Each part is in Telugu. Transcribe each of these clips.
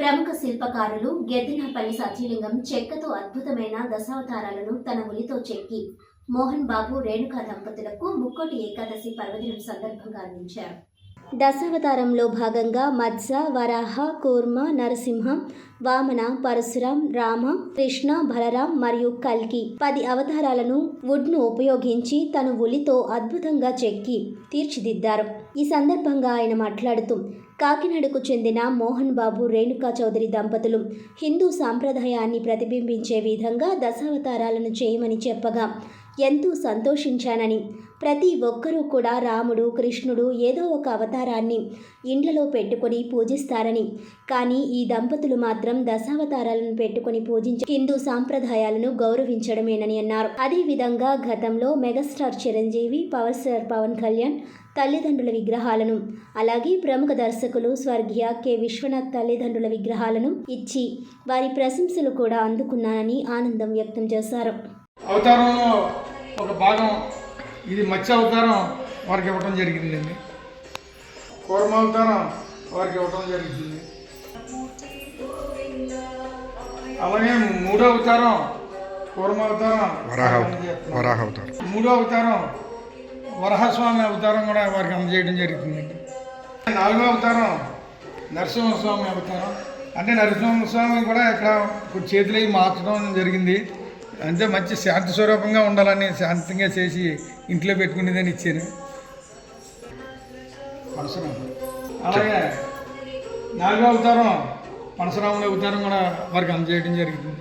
ప్రముఖ శిల్పకారులు గెద్దినపల్లి సత్యలింగం చెక్కతో అద్భుతమైన దశావతారాలను తన ఉలితో చెక్కి మోహన్ బాబు రేణుకా దంపతులకు ముక్కోటి ఏకాదశి పర్వదినం సందర్భంగా అందించారు. దశావతారంలో భాగంగా మత్స్య వరాహ కూర్మ నరసింహ వామన పరశురాం రామ కృష్ణ బలరాం మరియు కల్కి పది అవతారాలను వుడ్ను ఉపయోగించి తన ఉలితో అద్భుతంగా చెక్కి తీర్చిదిద్దారు. ఈ సందర్భంగా ఆయన మాట్లాడుతూ కాకినాడకు చెందిన మోహన్ బాబు రేణుకా చౌదరి దంపతులు హిందూ సాంప్రదాయాన్ని ప్రతిబింబించే విధంగా దశావతారాలను చేయమని చెప్పగా ఎంతో సంతోషించానని. ప్రతి ఒక్కరూ కూడా రాముడు కృష్ణుడు ఏదో ఒక అవతారాన్ని ఇండ్లలో పెట్టుకొని పూజిస్తారని. కానీ ఈ దంపతులు మాత్రం దశావతారాలను పెట్టుకొని పూజించే హిందూ సాంప్రదాయాలను గౌరవించడమేనని అన్నారు. అదేవిధంగా గతంలో megastar Chiranjeevi power star Pawan Kalyan తల్లిదండ్రుల విగ్రహాలను అలాగే ప్రముఖ దర్శకులు స్వర్గీయ కె. విశ్వనాథ్ తల్లిదండ్రుల విగ్రహాలను ఇచ్చి వారి ప్రశంసలు కూడా అందుకున్నానని ఆనందం వ్యక్తం చేశారు. అవతారంలో ఒక భాగం ఇది మత్స్య అవతారం వారికి ఇవ్వటం జరిగిందండి. కూర్మ అవతారం వారికి ఇవ్వటం జరిగింది. అలాగే మూడో అవతారం కూర్మ అవతారం వరాహ అవతారం. మూడో అవతారం వరహస్వామి అవతారం కూడా వారికి అందజేయడం జరుగుతుందండి నాలుగో అవతారం నరసింహస్వామి అవతారం. అంటే నరసింహస్వామి కూడా ఇక్కడ చేతులు మార్చడం జరిగింది. అంటే మంచి శాంతి స్వరూపంగా ఉండాలని శాంతంగా చేసి ఇంట్లో పెట్టుకునేదని ఇచ్చాను అలాగే నాలుగో అవతారం పరశురాముని అవతారం కూడా వారికి అందజేయడం జరిగింది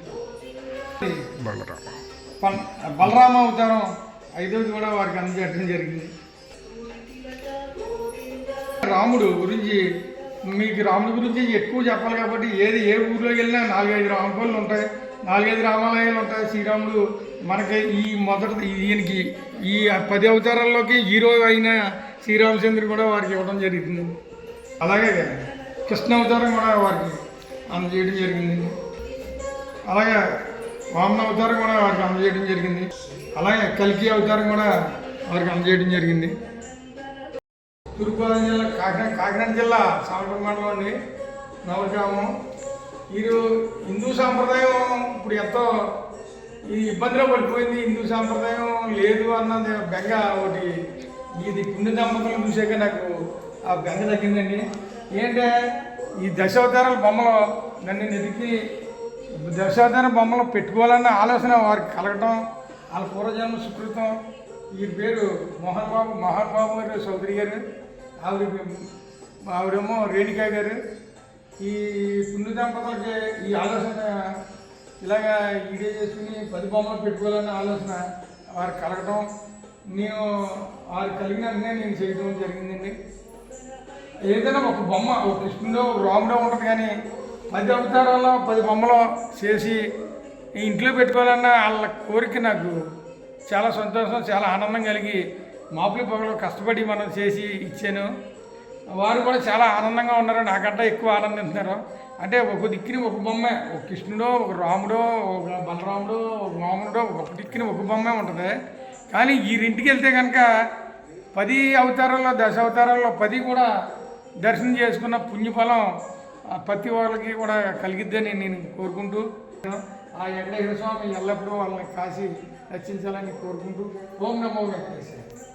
బలరామ. అవతారం ఐదవది కూడా వారికి అందజేయడం జరిగింది. రాముడు గురించి మీకు రాముడి గురించి ఎక్కువ చెప్పాలి కాబట్టి ఏది ఏ ఊర్లోకి వెళ్ళినా నాలుగైదు రామకోళ్ళు ఉంటాయి. నాలుగైదు రామాలయాలు ఉంటాయి. శ్రీరాముడు మనకి ఈ మొదటి ఈయనకి ఈ పది అవతారాల్లోకి హీరో అయిన శ్రీరామచంద్రుడు కూడా వారికి ఇవ్వడం జరిగింది. అలాగే కృష్ణ అవతారం కూడా వారికి అందజేయడం జరిగింది. అలాగే వామన అవతారం కూడా వారికి అందజేయడం జరిగింది. అలాగే కల్కి అవతారం కూడా వారికి అందజేయడం జరిగింది. తూర్పుగోదావరి జిల్లా కాకినాడ కాకినాడ జిల్లా సామర్పేట మండలం అండి. నవగ్రామం. వీరు హిందూ సాంప్రదాయం ఇప్పుడు ఎంతో ఈ ఇబ్బందిలో పడిపోయింది హిందూ సాంప్రదాయం లేదు అన్నది బెంగ ఒకటి ఇది పుణ్య దంపతులు చూసాక నాకు ఆ బెంగ తగ్గిందండి. ఏంటంటే ఈ దశావతారాల బొమ్మలు నన్ను నెతికి దశావతార బొమ్మలు పెట్టుకోవాలన్న ఆలోచన వారికి కలగటం వాళ్ళ పూర్వజన్మ సుకృతం. ఈ పేరు మోహన్ బాబు మోహన్ బాబు గారు చౌదరి గారు. ఆవిడ ఆవిడేమో రేణుకా గారు. ఈ పుణ్య దంపతులకి ఈ ఆలోచన ఇలాగా ఇదే చేసుకుని పది బొమ్మలు పెట్టుకోవాలన్న ఆలోచన వారు కలగటం నేను వారు కలిగిన నేను చేయడం జరిగిందండి. ఏదైనా ఒక బొమ్మ ఒక కృష్ణుడో ఒక రాముడో ఉంటుంది కానీ పది అవతారాల్లో పది బొమ్మలు చేసి ఇంట్లో పెట్టుకోవాలన్న వాళ్ళ కోరిక నాకు చాలా సంతోషం చాలా ఆనందం కలిగి మాపులు పొగలు కష్టపడి మనం చేసి ఇచ్చాను. వారు కూడా చాలా ఆనందంగా ఉన్నారు. నాకంటే ఎక్కువ ఆనందిస్తున్నారు. అంటే ఒక దిక్కుని ఒక బొమ్మ ఒక కృష్ణుడో ఒక రాముడో ఒక బలరాముడో ఒక వామనుడో ఒక దిక్కుని ఒక బొమ్మే ఉంటుంది. కానీ ఈ రెంటికి వెళ్తే కనుక పది అవతారాల్లో దశ అవతారాల్లో పది కూడా దర్శనం చేసుకున్న పుణ్యఫలం ఆ ప్రతి వాళ్ళకి కూడా కలిగిద్దని నేను కోరుకుంటూ ఆ వెంకటేశ్వర స్వామి ఎల్లప్పుడూ వాళ్ళని కాసి రక్షించాలని కోరుకుంటూ ఓం నమో వెంకటేశ్వర